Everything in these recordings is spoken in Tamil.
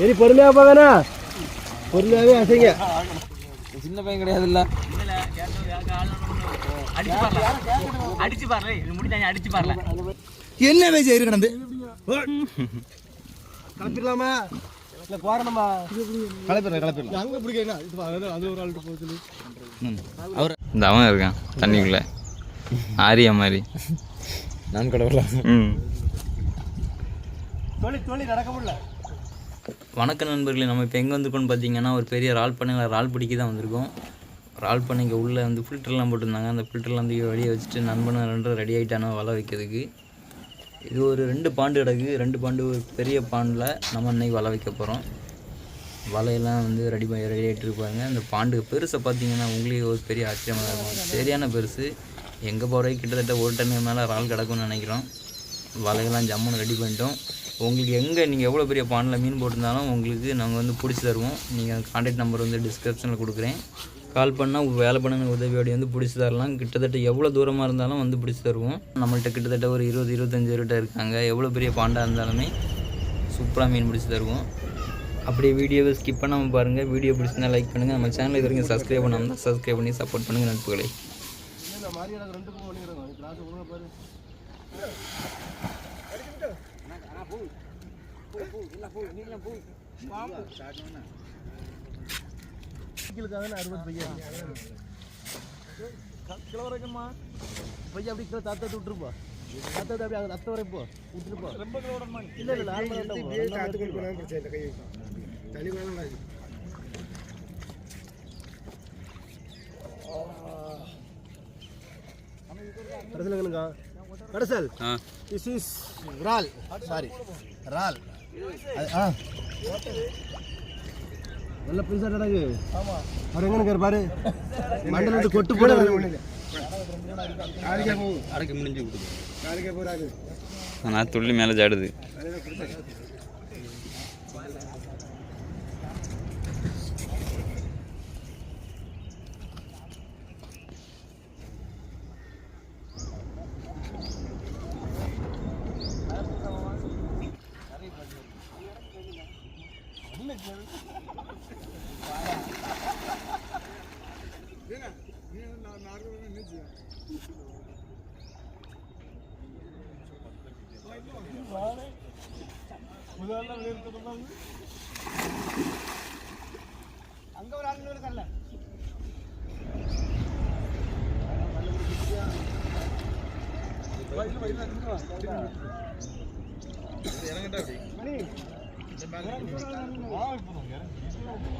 சரி பொறுமையாக போங்கண்ணா பொறுமையாகவே அசைங்க. சின்ன பையன் அடிச்சு பாருல என்ன வயசு இரு கிடந்து? கிளப்பிடலாமா இல்லை போறணுமா கலப்பிடுறேன் கலப்பிடுறேன் அங்கே பிடிக்கணும் அது ஒரு ஆள்கிட்ட போகுது அவர் இந்த அவன் இருக்கான் தண்ணிக்குள்ள. ஆரியா மாதிரி. நான் கடவுளா? ம். தொழில் தொழில் நடக்க முடியல. வணக்கம் நண்பர்களே நம்ம இப்போ எங்கே வந்திருக்கோம்னு பார்த்தீங்கன்னா ஒரு பெரிய ரால் பண்ணையில் ரால் பிடிக்க தான் வந்திருக்கோம். ரால் பண்ணைக்கு உள்ளே வந்து ஃபில்டர்லாம் போட்டிருந்தாங்க. அந்த ஃபில்டர்லாம் வந்து வெளியே வச்சுட்டு நண்பனை ரெண்டு ரெடி ஆகிட்டானோ வலை வைக்கிறதுக்கு. இது ஒரு ரெண்டு பாண்டு கிடக்கு. ரெண்டு பாண்டு ஒரு பெரிய பாண்டில் நம்ம இன்னைக்கு வலை வைக்க போகிறோம் வலையெல்லாம் வந்து ரெடி பண்ணி ரெடி ஆகிட்டு இருப்பாங்க. அந்த பாண்டு பெருசை பார்த்தீங்கன்னா உங்களுக்கு ஒரு பெரிய ஆச்சரியமாக இருக்கும். சரியான பெருசு. எங்கே போகிறவங்க கிட்டத்தட்ட ஒரு டன்னு மேலே ரால் கிடக்கும்னு நினைக்கிறோம். வலையெல்லாம் ஜம்முன்னு ரெடி பண்ணிட்டோம். உங்களுக்கு எங்கே நீங்கள் எவ்வளோ பெரிய பாண்டில் மீன் போட்டிருந்தாலும் உங்களுக்கு நாங்கள் வந்து பிடிச்சி தருவோம். நீங்கள் கான்டாக்ட் நம்பர் வந்து டிஸ்கிரிப்ஷனில் கொடுக்குறேன். கால் பண்ணால் உங்கள் வேலை பண்ண உதவியோடு வந்து பிடிச்சி தரலாம். கிட்டத்தட்ட எவ்வளோ தூரமாக இருந்தாலும் வந்து பிடிச்சி தருவோம். நம்மள்ட்ட கிட்டத்தட்ட ஒரு இருபது இருபத்தஞ்சு பேர்கிட்ட இருக்காங்க. எவ்வளோ பெரிய பாண்டாக இருந்தாலுமே சூப்பராக மீன் பிடிச்சி தருவோம். அப்படியே வீடியோவை ஸ்கிப் பண்ணாமல் பாருங்கள் வீடியோ பிடிச்சிருந்தா லைக் பண்ணுங்கள் நம்ம சேனல் இது வரைக்கும் சப்ஸ்கிரைப் பண்ணாமல் தான் சப்ஸ்கிரைப் பண்ணி சப்போர்ட் பண்ணுங்கள் நட்புகளை அறுபது பையன் கிலோ வரைக்குமா பையன் அப்படி கிலோ தாத்தா விட்டுருப்பா தாத்தா அப்படி அத்தை வரை போ. விட்டுருப்பா ரொம்ப கிலோ இல்லை இல்லை நார்மலாக கடைசல். திஸ் இஸ் ரால் சாரி ரால் அது ஆ. நல்ல பெருசா நடக்கு அவர் எங்கே இருக்காரு பாரு? மண்டல விட்டு கொட்டு போட அரைக்க முடிஞ்சு நான் துள்ளி மேலே ஜாடுது. அங்க ஒரு ஆள் கல்ல இறங்கிட்டா அப்படி மணி ஆ இப்போ இறங்கி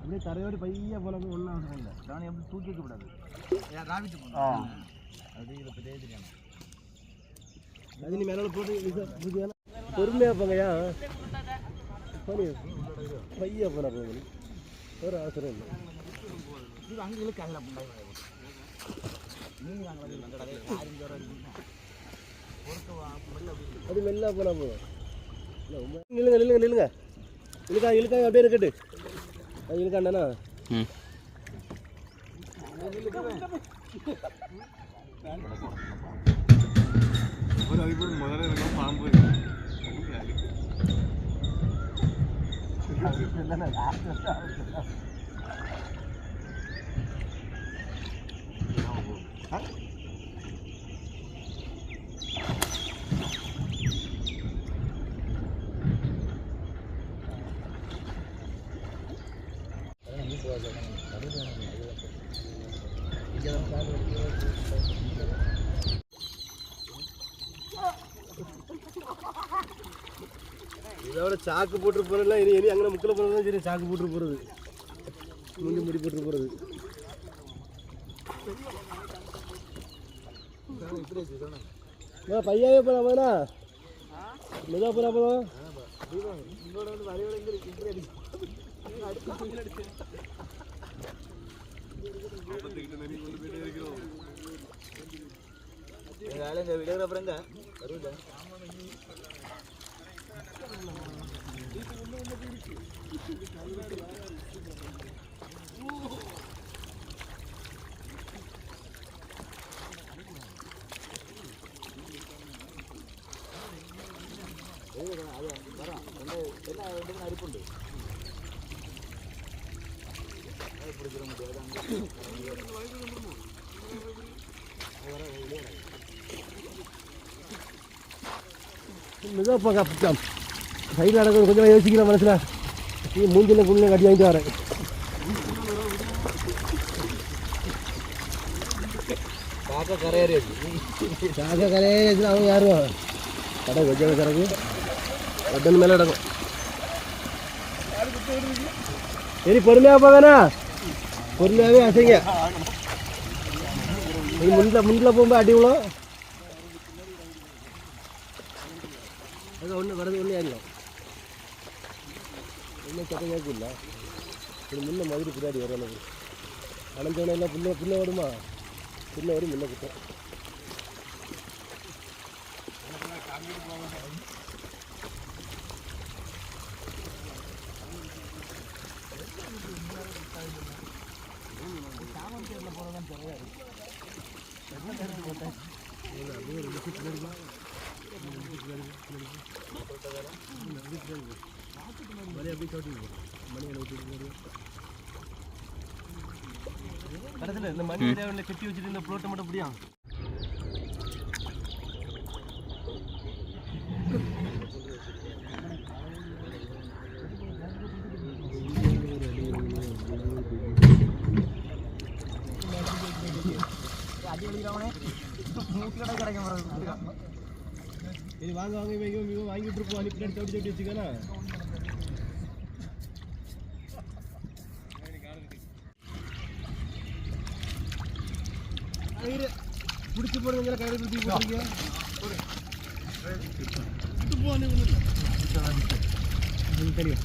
அப்படியே தரையோடு பைய போல ஒன்றும் அவசரம் இல்லை நான் எப்படி தூக்கி வைக்கப்படாது அது நீ மேலே போட்டு இது- இது வேணா- பொறுமையா போங்கய்யா. பைய ஒரு அவசரம் இல்லை. அது மெல்லா போனா போதும். நில்லுங்க நில்லுங்க நில்லுங்க. இழுக்கா இழுக்கா அப்படியே இருக்கட்டு. அது இழுக்காண்டானா ம் இதோட சாக்கு போட்டு போகிறதுல இனி இனி அங்கே முக்கில் போகிறது சரி சாக்கு போட்டு போகிறது முந்தி முடி போட்டு போகிறது பையாவே பையாவே போனா போனா மெதுவா போனா வேலை இந்த Let's go, മതി അതാണ് Melhor pagar por. சைடில் நடக்கிறது கொஞ்சம் யோசிக்கலாம் மனசுல. நீ மூஞ்சில குள்ள கட்டி வாங்கிட்டு வரேன். பார்க்க கரையறி சாக கரையே அவங்க யாரும் கடை கொஞ்சம் கிடக்கு. பட்டன் மேலே கிடக்கும். சரி பொறுமையாக போங்கண்ணா பொறுமையாகவே அசைங்க. இது முன்னில் முன்னில் போகும்போது அடி விழும். அது ஒன்று வரது ஒன்றே அறியும் இன்னும் சத்தம் கேட்கல இப்படி முன்ன மதுரை பின்னாடி வரும் எனக்கு. அணைஞ்சவன எல்லாம் பிள்ளை பிள்ளை வருமா? புண்ண வரும் முன்ன குத்தம். கடைசியில் இந்த மணி தேவையில் கட்டி வச்சுட்டு இந்த ப்ளோட்டை மட்டும் முடியும் இது வாங்க வாங்க இவன் இவன் அனுப்பிட்டு வாங்கிட்டு இருப்போம் நீ கயிறு. பிடிச்சி போடுங்க கயிறு பிடிச்சி போடுறீங்க தெரியும்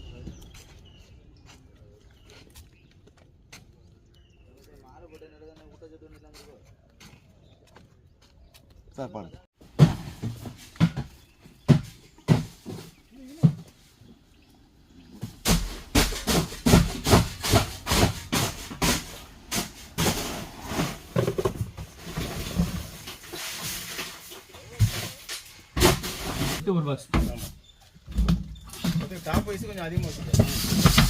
பாருங்க டாப் வயசு கொஞ்சம் அதிகமாக